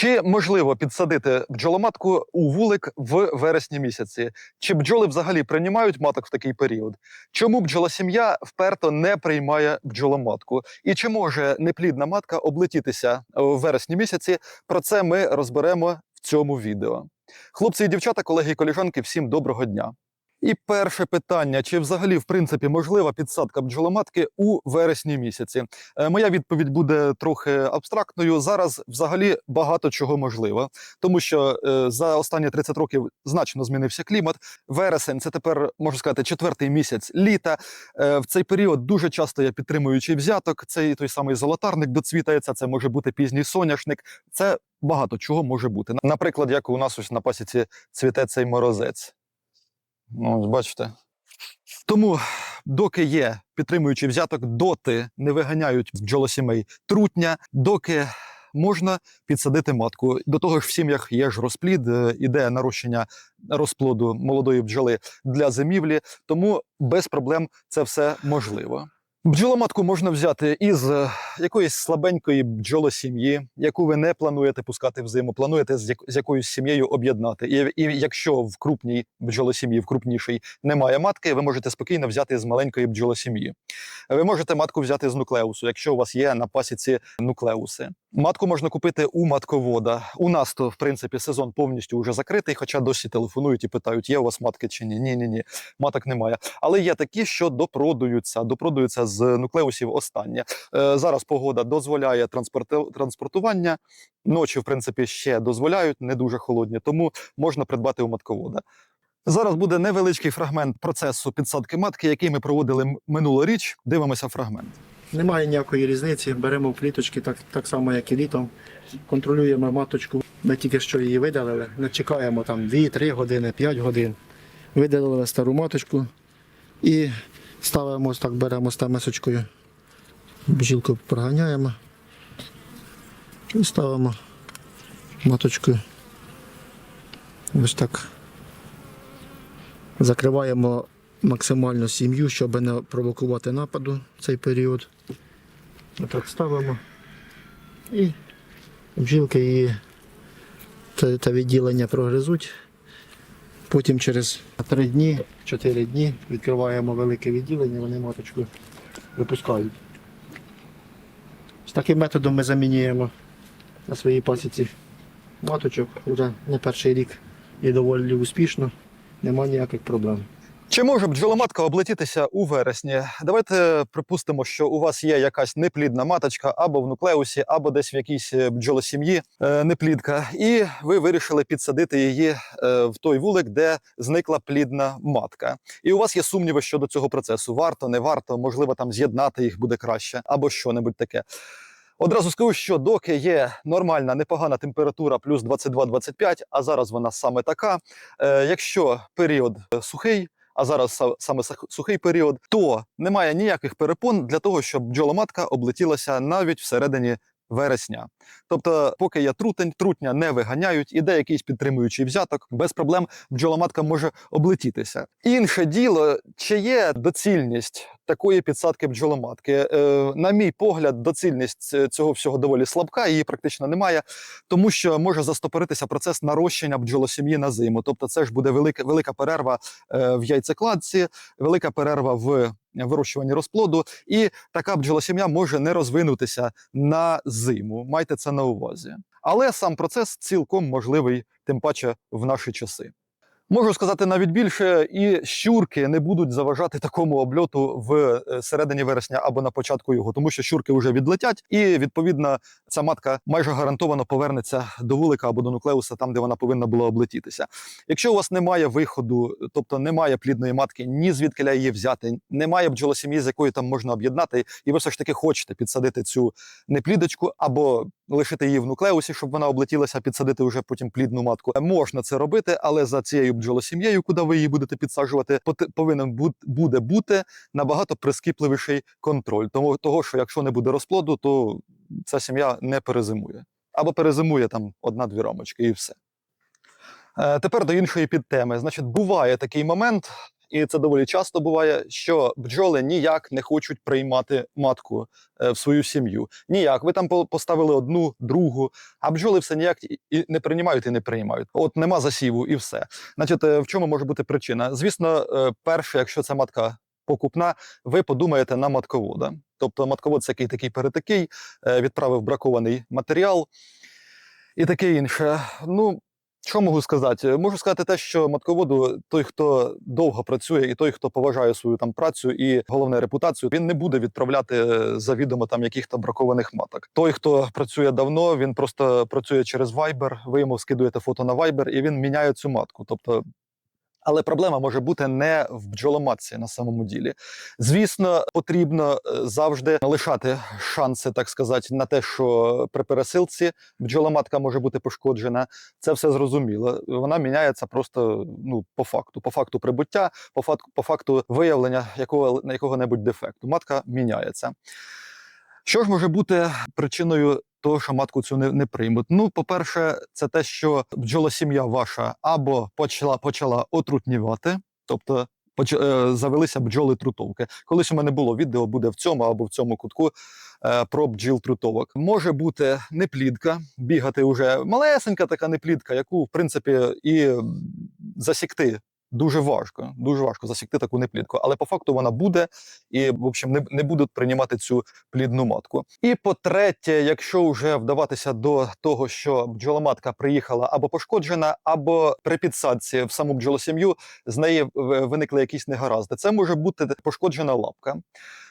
Чи можливо підсадити бджоломатку у вулик в вересні місяці? Чи бджоли взагалі приймають маток в такий період? Чому бджолосім'я вперто не приймає бджоломатку? І чи може неплідна матка облетітися в вересні місяці? Про це ми розберемо в цьому відео. Хлопці і дівчата, колеги і коліжанки, всім доброго дня. І перше питання: чи взагалі в принципі можлива підсадка бджоломатки у вересні місяці? Е, Моя відповідь буде трохи абстрактною. Зараз взагалі багато чого можливо, тому що е, за останні 30 років значно змінився клімат. Вересень це тепер можна сказати четвертий місяць літа. Е, В цей період дуже часто є підтримуючий взяток. Цей той самий золотарник доцвітається. Це може бути пізній соняшник. Це багато чого може бути. Наприклад, як у нас ось на пасіці цвіте цей морозець. Ну, бачите. Тому, доки є підтримуючий взяток, доти не виганяють бджолосімей трутня, доки можна підсадити матку. До того ж, в сім'ях є ж розплід, е, іде нарощення розплоду молодої бджоли для зимівлі, тому без проблем це все можливо. Бджоломатку можна взяти із е, якоїсь слабенької бджолосім'ї, яку ви не плануєте пускати в зиму, плануєте з, як- з якоюсь сім'єю об'єднати. І, і якщо в крупній бджолосім'ї, в крупнішій немає матки, ви можете спокійно взяти з маленької бджолосім'ї. Ви можете матку взяти з нуклеусу, якщо у вас є на пасіці нуклеуси. Матку можна купити у матковода. У нас то, в принципі, сезон повністю вже закритий, хоча досі телефонують і питають, є у вас матки чи ні. Ні, ні, ні, маток немає. Але є такі, що допродуються, допродуються з нуклеусів останнє. Е, зараз погода дозволяє транспортування. Ночі, в принципі, ще дозволяють, не дуже холодні, тому можна придбати у матковода. Зараз буде невеличкий фрагмент процесу підсадки матки, який ми проводили минулоріч. Дивимося фрагмент. Немає ніякої різниці. Беремо кліточки так, так само, як і літом. Контролюємо маточку. Ми тільки що її видалили. Не чекаємо там 2-3 години, 5 годин. Видалили стару маточку і ставимо так, беремо з мисочкою. Бжілку проганяємо. І ставимо маточку. Ось так. Закриваємо максимально сім'ю, щоб не провокувати нападу в цей період. Отак ставимо. І бджілки її те відділення прогризуть. Потім через 3 дні, 4 дні відкриваємо велике відділення, вони маточку випускають. З таким методом ми замінюємо на своїй пасіці маточок вже не перший рік і доволі успішно, немає ніяких проблем. Чи може бджоломатка облетітися у вересні? Давайте припустимо, що у вас є якась неплідна маточка або в нуклеусі, або десь в якійсь е, бджолосім'ї е, неплідка, і ви вирішили підсадити її е, в той вулик, де зникла плідна матка. І у вас є сумніви щодо цього процесу. Варто, не варто, можливо, там з'єднати їх буде краще, або що-небудь таке. Одразу скажу, що доки є нормальна, непогана температура плюс 22-25, а зараз вона саме така. Якщо період сухий, а зараз са- саме сухий період, то немає ніяких перепон для того, щоб бджоломатка облетілася навіть всередині вересня. Тобто, поки є трутень, трутня не виганяють, іде якийсь підтримуючий взяток, без проблем бджоломатка може облетітися. Інше діло, чи є доцільність такої підсадки бджоломатки? Е, на мій погляд, доцільність цього всього доволі слабка, її практично немає, тому що може застопоритися процес нарощення бджолосім'ї на зиму. Тобто, це ж буде велика, велика перерва е, в яйцекладці, велика перерва в вирощуванні розплоду, і така бджолосім'я може не розвинутися на зиму. Майте це на увазі. Але сам процес цілком можливий, тим паче в наші часи. Можу сказати навіть більше, і щурки не будуть заважати такому обльоту в е, середині вересня або на початку його, тому що щурки вже відлетять, і відповідно ця матка майже гарантовано повернеться до вулика або до нуклеуса, там де вона повинна була облетітися. Якщо у вас немає виходу, тобто немає плідної матки, ні звідки її взяти, немає бджолосім'ї, з якою там можна об'єднати, і ви все ж таки хочете підсадити цю неплідочку або лишити її в нуклеусі, щоб вона облетілася, підсадити вже потім плідну матку. Можна це робити, але за цією бджолосім'єю, куди ви її будете підсаджувати, повинен буде бути набагато прискіпливіший контроль. Тому того, що якщо не буде розплоду, то ця сім'я не перезимує. Або перезимує там одна-дві рамочки, і все. Е, Тепер до іншої підтеми. Значить, буває такий момент, і це доволі часто буває, що бджоли ніяк не хочуть приймати матку е, в свою сім'ю. Ніяк. Ви там поставили одну, другу, а бджоли все ніяк і- не приймають і не приймають. От нема засіву, і все. Значить, е, в чому може бути причина? Звісно, е, перше, якщо ця матка покупна, ви подумаєте на матковода. Тобто матковод це який такий перетакий, відправив бракований матеріал і таке інше. Ну, що можу сказати? Можу сказати те, що матководу той, хто довго працює, і той, хто поважає свою там працю і головне репутацію, він не буде відправляти е, завідомо там яких-то бракованих маток. Той, хто працює давно, він просто працює через Viber, ви йому скидуєте фото на Viber, і він міняє цю матку. Тобто. Але проблема може бути не в бджоломатці на самому ділі. Звісно, потрібно е, завжди лишати шанси, так сказати, на те, що при пересилці бджоломатка може бути пошкоджена. Це все зрозуміло. Вона міняється просто ну по факту, по факту прибуття, по факту, по факту виявлення якого якого-небудь дефекту. Матка міняється. Що ж може бути причиною того, що матку цю не, не приймуть? Ну, по-перше, це те, що бджолосім'я ваша або почала почала отрутнівати, тобто поч- е, завелися бджоли трутовки. Колись у мене було відео, буде в цьому або в цьому кутку е, про бджіл трутовок. Може бути неплідка, бігати вже малесенька така неплідка, яку в принципі і засікти. Дуже важко, дуже важко засікти таку неплідку, але по факту вона буде і, в общем, не, не будуть приймати цю плідну матку. І по-третє, якщо вже вдаватися до того, що бджоломатка приїхала або пошкоджена, або при підсадці в саму бджолосім'ю з неї виникли якісь негаразди. Це може бути пошкоджена лапка.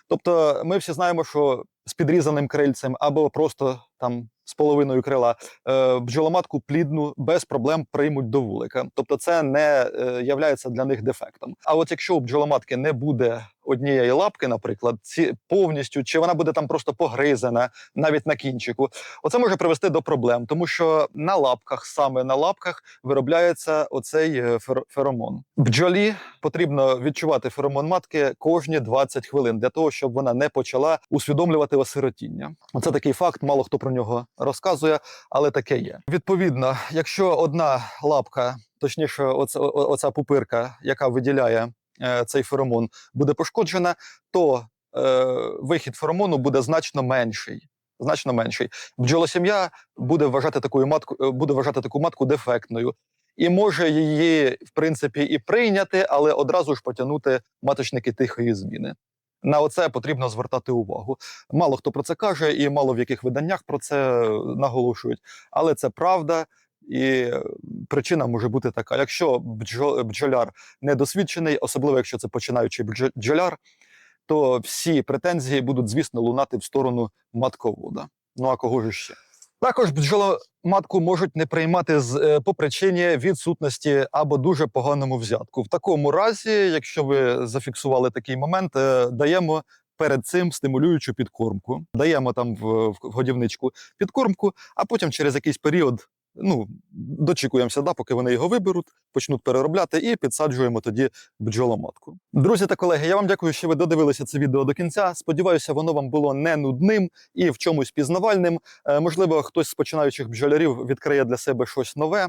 Тобто, ми всі знаємо, що з підрізаним крильцем або просто там з половиною крила е, бджоломатку плідну без проблем приймуть до вулика. Тобто, це не е, являється для них дефектом. А от якщо у бджоломатки не буде однієї лапки, наприклад, ці повністю, чи вона буде там просто погризана навіть на кінчику, оце може привести до проблем, тому що на лапках, саме на лапках, виробляється оцей е, фер- феромон. Бджолі потрібно відчувати феромон матки кожні 20 хвилин для того, щоб вона не почала усвідомлювати осиротіння. Оце такий факт, мало хто про нього розказує, але таке є. Відповідно, якщо одна лапка, точніше, оця, оця пупирка, яка виділяє е, цей феромон, буде пошкоджена, то е, вихід феромону буде значно менший. Значно менший. Бджолосім'я буде вважати таку матку, е, буде вважати таку матку дефектною. І може її, в принципі, і прийняти, але одразу ж потягнути маточники тихої зміни. На оце потрібно звертати увагу. Мало хто про це каже, і мало в яких виданнях про це наголошують. Але це правда, і причина може бути така: якщо бджо- бджоляр недосвідчений, особливо якщо це починаючий бджоляр, то всі претензії будуть, звісно, лунати в сторону матковода. Ну а кого ж ще? Також бджоломатку можуть не приймати з е, по причині відсутності або дуже поганому взятку. В такому разі, якщо ви зафіксували такий момент, е, даємо перед цим стимулюючу підкормку. Даємо там в, в годівничку підкормку, а потім через якийсь період. Ну, дочікуємося, да, поки вони його виберуть, почнуть переробляти і підсаджуємо тоді бджоломатку. Друзі та колеги, я вам дякую, що ви додивилися це відео до кінця. Сподіваюся, воно вам було не нудним і в чомусь пізнавальним. Е, можливо, хтось з починаючих бджолярів відкриє для себе щось нове.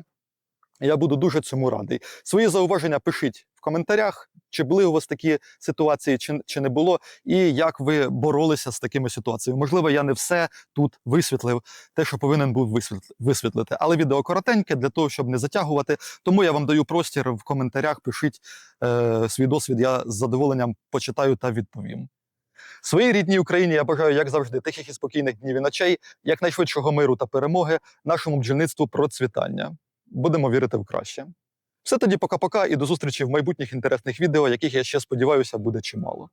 Я буду дуже цьому радий. Свої зауваження пишіть в коментарях, чи були у вас такі ситуації, чи, чи не було, і як ви боролися з такими ситуаціями. Можливо, я не все тут висвітлив, те, що повинен був висвітлити. Але відео коротеньке для того, щоб не затягувати. Тому я вам даю простір в коментарях. Пишіть е, свій досвід. Я з задоволенням почитаю та відповім. Своїй рідній Україні я бажаю, як завжди, тихих і спокійних днів і ночей, якнайшвидшого миру та перемоги, нашому бджільництву процвітання. Будемо вірити в краще. Все тоді пока-пока і до зустрічі в майбутніх інтересних відео, яких я ще сподіваюся буде чимало.